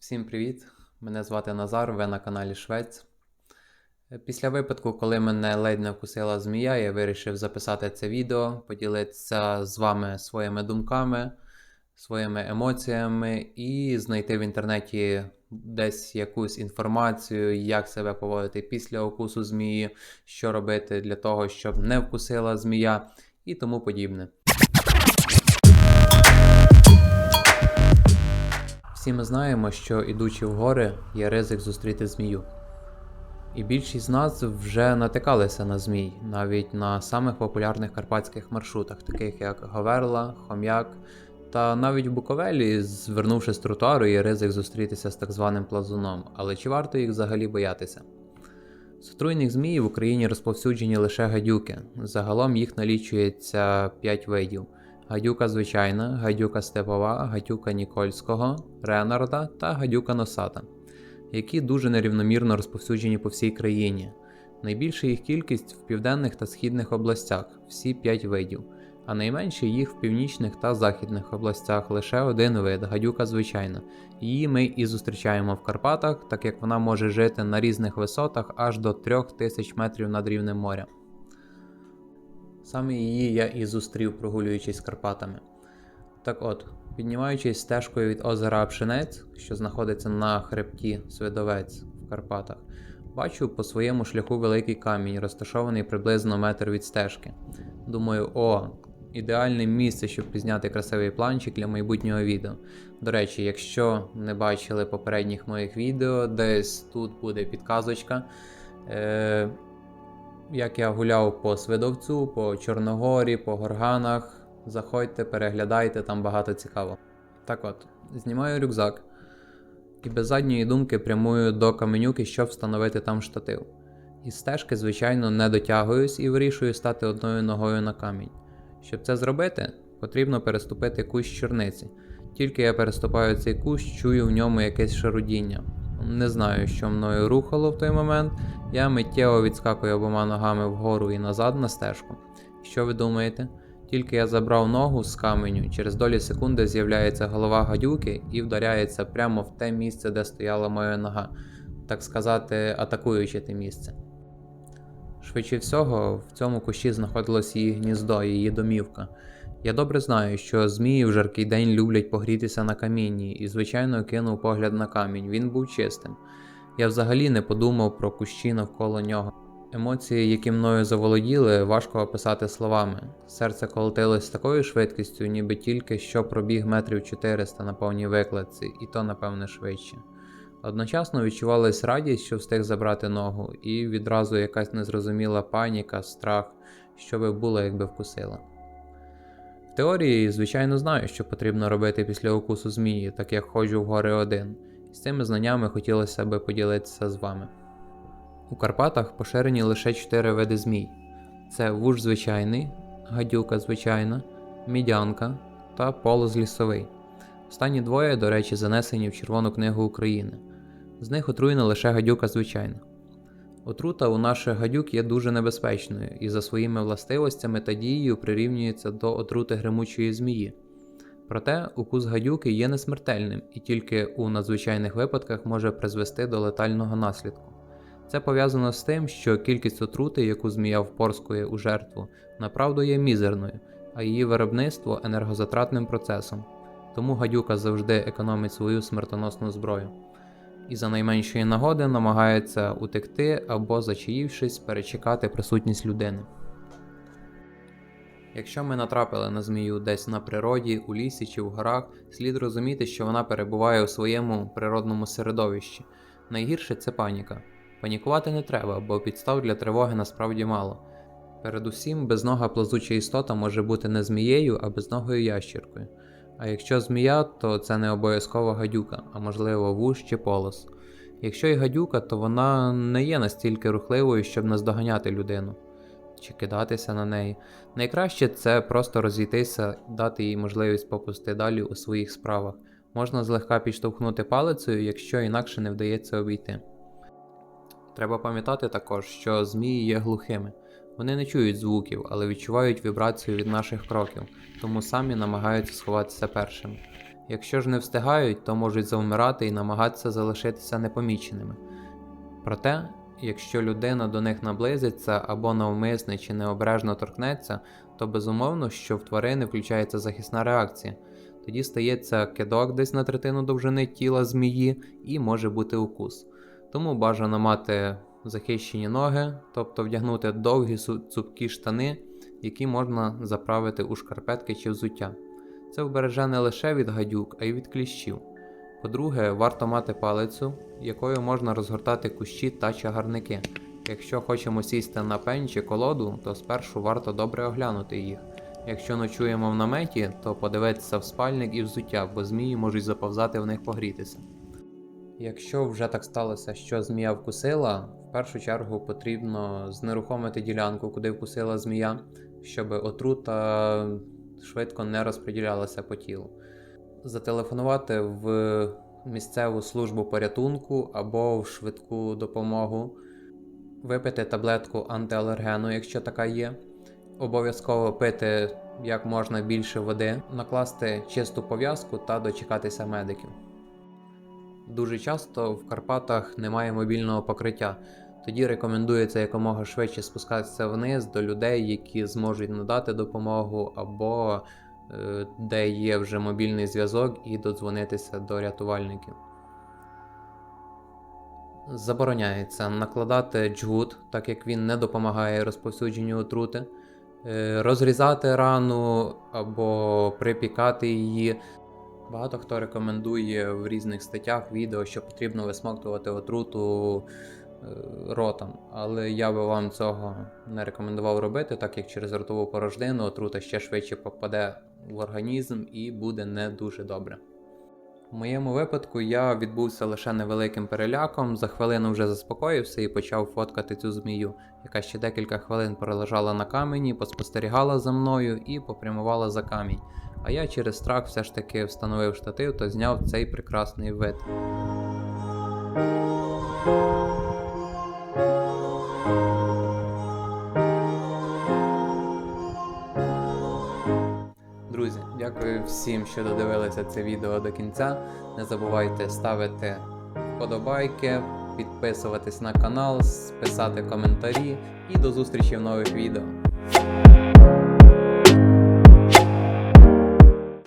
Всім привіт! Мене звати Назар, ви на каналі Швець. Після випадку, коли мене ледь не вкусила змія, я вирішив записати це відео, поділитися з вами своїми думками, своїми емоціями і знайти в інтернеті десь якусь інформацію, як себе поводити після укусу змії, що робити для того, щоб не вкусила змія і тому подібне. Всі ми знаємо, що ідучи в гори, є ризик зустріти змію. І більшість з нас вже натикалися на змій, навіть на самих популярних карпатських маршрутах, таких як Говерла, Хом'як, та навіть в Буковелі, звернувши з тротуару, є ризик зустрітися з так званим плазуном. Але чи варто їх взагалі боятися? З отруйних змій в Україні розповсюджені лише гадюки. Загалом їх налічується 5 видів: гадюка звичайна, гадюка степова, гадюка Нікольського, Ренарда та гадюка носата, які дуже нерівномірно розповсюджені по всій країні. Найбільша їх кількість в південних та східних областях всі 5 видів, а найменше їх в північних та західних областях лише один вид гадюка звичайна. Її ми і зустрічаємо в Карпатах, так як вона може жити на різних висотах аж до 3000 метрів над рівнем моря. Саме її я і зустрів, прогулюючись Карпатами. Так от, піднімаючись стежкою від озера Пшенець, що знаходиться на хребті Свидовець в Карпатах, бачу по своєму шляху великий камінь, розташований приблизно метр від стежки. Думаю, о, ідеальне місце, щоб пізняти красивий планчик для майбутнього відео. До речі, якщо не бачили попередніх моїх відео, десь тут буде підказочка. Е- як я гуляв по Свидовцю, по Чорногорі, по горганах. Заходьте, переглядайте, там багато цікаво. Так от, знімаю рюкзак і без задньої думки прямую до каменюки, щоб встановити там штатив. Із стежки, звичайно, не дотягуюсь і вирішую стати одною ногою на камінь. Щоб це зробити, потрібно переступити кущ чорниці. Тільки я переступаю цей кущ, чую в ньому якесь шарудіння. Не знаю, що мною рухало в той момент. Я миттєво відскакую обома ногами вгору і назад на стежку. Що ви думаєте? Тільки я забрав ногу з каменю, через долі секунди з'являється голова гадюки і вдаряється прямо в те місце, де стояла моя нога, так сказати, атакуючи те місце. Швидше всього, в цьому кущі знаходилось її гніздо, її домівка. Я добре знаю, що змії в жаркий день люблять погрітися на камінні, і, звичайно, кинув погляд на камінь. Він був чистим. Я взагалі не подумав про кущі навколо нього. Емоції, які мною заволоділи, важко описати словами. Серце колотилось з такою швидкістю, ніби тільки що пробіг метрів 400 на повній викладці, і то, напевне, швидше. Одночасно відчувалась радість, що встиг забрати ногу, і відразу якась незрозуміла паніка, страх, що би було, якби вкусила. Теорії, звичайно, знаю, що потрібно робити після укусу змії, так як ходжу в гори один. З цими знаннями хотілося би поділитися з вами. У Карпатах поширені лише 4 види змій: це вуж звичайний, гадюка звичайна, мідянка та полоз лісовий. Останні двоє, до речі, занесені в Червону книгу України. З них отруєна лише гадюка звичайна. Отрута у наших гадюк є дуже небезпечною і за своїми властивостями та дією прирівнюється до отрути гримучої змії. Проте укус гадюки є несмертельним і тільки у надзвичайних випадках може призвести до летального наслідку. Це пов'язано з тим, що кількість отрути, яку змія впорскує у жертву, направду є мізерною, а її виробництво енергозатратним процесом. Тому гадюка завжди економить свою смертоносну зброю. І за найменшої нагоди намагається утекти або, зачаївшись, перечекати присутність людини. Якщо ми натрапили на змію десь на природі, у лісі чи в горах, слід розуміти, що вона перебуває у своєму природному середовищі. Найгірше це паніка. Панікувати не треба, бо підстав для тривоги насправді мало. Передусім, безнога плазуча істота може бути не змією, а безногою ящіркою. А якщо змія, то це не обов'язково гадюка, а можливо вуж чи полос. Якщо й гадюка, то вона не є настільки рухливою, щоб наздоганяти людину чи кидатися на неї. Найкраще це просто розійтися, дати їй можливість попусти далі у своїх справах. Можна злегка підштовхнути палицею, якщо інакше не вдається обійти. Треба пам'ятати також, що змії є глухими. Вони не чують звуків, але відчувають вібрацію від наших кроків, тому самі намагаються сховатися першими. Якщо ж не встигають, то можуть завмирати і намагатися залишитися непоміченими. Проте, якщо людина до них наблизиться або навмисне чи необережно торкнеться, то безумовно, що в тварини включається захисна реакція. Тоді стається кидок десь на третину довжини тіла змії і може бути укус. Тому бажано мати захищені ноги, тобто вдягнути довгі цупкі штани, які можна заправити у шкарпетки чи взуття. Це вбереже не лише від гадюк, а й від кліщів. По-друге, варто мати палицю, якою можна розгортати кущі та чагарники. Якщо хочемо сісти на пень чи колоду, то спершу варто добре оглянути їх. Якщо ночуємо в наметі, то подивитися в спальник і взуття, бо змії можуть заповзати в них погрітися. Якщо вже так сталося, що змія вкусила, в першу чергу потрібно знерухомити ділянку, куди вкусила змія, щоб отрута швидко не розподілялася по тілу. Зателефонувати в місцеву службу порятунку або в швидку допомогу, випити таблетку антиалергену, якщо така є. Обов'язково пити як можна більше води, накласти чисту пов'язку та дочекатися медиків. Дуже часто в Карпатах немає мобільного покриття. Тоді рекомендується якомога швидше спускатися вниз до людей, які зможуть надати допомогу, або е, де є вже мобільний зв'язок, і додзвонитися до рятувальників. Забороняється накладати джгут, так як він не допомагає розповсюдженню отрути, е, розрізати рану або припікати її. Багато хто рекомендує в різних статтях відео, що потрібно висмоктувати отруту е, ротом, але я би вам цього не рекомендував робити, так як через ротову порожнину отрута ще швидше попаде в організм і буде не дуже добре. В моєму випадку я відбувся лише невеликим переляком, за хвилину вже заспокоївся і почав фоткати цю змію, яка ще декілька хвилин пролежала на камені, поспостерігала за мною і попрямувала за камінь. А я через страх все ж таки встановив штатив та зняв цей прекрасний вид. Друзі, дякую всім, що додивилися це відео до кінця. Не забувайте ставити вподобайки, підписуватись на канал, писати коментарі і до зустрічі в нових відео.